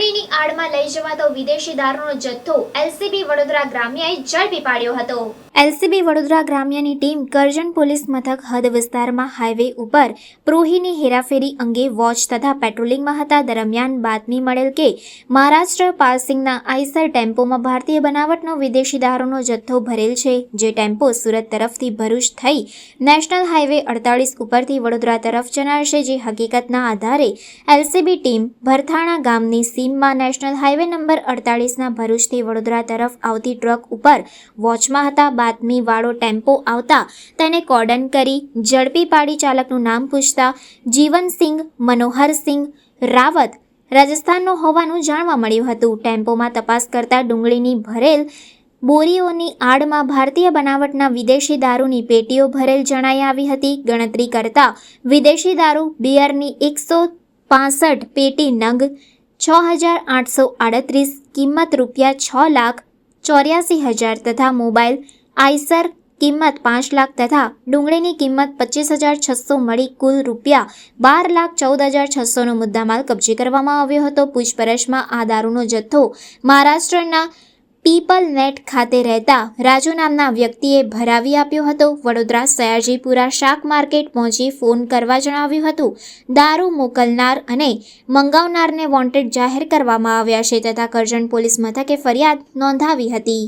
ડુંગળીની આડમાં લઈ જવાતો વિદેશી દારૂનો જથ્થો એલસીબી વડોદરા ગ્રામ્યએ ઝડપી પાડ્યો હતો. એલસીબી વડોદરા ગ્રામ્યની ટીમ કરજણ પોલીસ મથક હદ વિસ્તારમાં હાઈવે ઉપર પ્રોહીની હેરાફેરી અંગે વોચ તથા પેટ્રોલિંગમાં હતા. દરમિયાન બાતમી મળેલ કે મહારાષ્ટ્ર પાસિંગના આઈસર ટેમ્પોમાં ભારતીય બનાવટનો વિદેશી દારૂનો જથ્થો ભરેલ છે, જે ટેમ્પો સુરત તરફથી ભરૂચ થઈ નેશનલ હાઈવે અડતાળીસ ઉપરથી વડોદરા તરફ જનાર છે, જે હકીકતના આધારે એલસીબી ટીમ ભરથાણા ગામની સીમમાં નેશનલ હાઈવે નંબર અડતાળીસના ભરૂચથી વડોદરા તરફ આવતી ટ્રક ઉપર વોચમાં હતા. બાતમીવાળો ટેમ્પો આવતા તેને કોર્ડન કરી ઝડપી પાડી ચાલકનું નામ પૂછતા જીવનસિંહ મનોહરસિંહ રાવત રાજસ્થાનનો હોવાનું જાણવા મળ્યું હતું. ટેમ્પોમાં તપાસ કરતા ડુંગળીની ભરેલ બોરીઓની આડમાં ભારતીય બનાવટના વિદેશી દારૂની પેટીઓ ભરેલ જણાઈ આવી હતી. ગણતરી કરતા વિદેશી દારૂ બિયરની એકસો પેટી નંગ છ હજાર આઠસો આડત્રીસ, કિંમત રૂપિયા છ લાખ ચોર્યાસી હજાર તથા મોબાઈલ આઈસર કિંમત પાંચ લાખ તથા ડુંગળીની કિંમત પચીસ હજાર છસો મળી કુલ રૂપિયા બાર લાખ ચૌદ હજાર છસોનો મુદ્દામાલ કબજે કરવામાં આવ્યો હતો. પૂછપરછમાં આ દારૂનો જથ્થો મહારાષ્ટ્રના પીપલ નેટ ખાતે રહેતા રાજુ નામના વ્યક્તિએ ભરાવી આપ્યો હતો. વડોદરા સયાજીપુરા શાક માર્કેટ પહોંચી ફોન કરવા જણાવ્યું હતું. દારૂ મોકલનાર અને મંગાવનારને વોન્ટેડ જાહેર કરવામાં આવ્યા છે તથા કરજણ પોલીસ મથકે ફરિયાદ નોંધાવી હતી.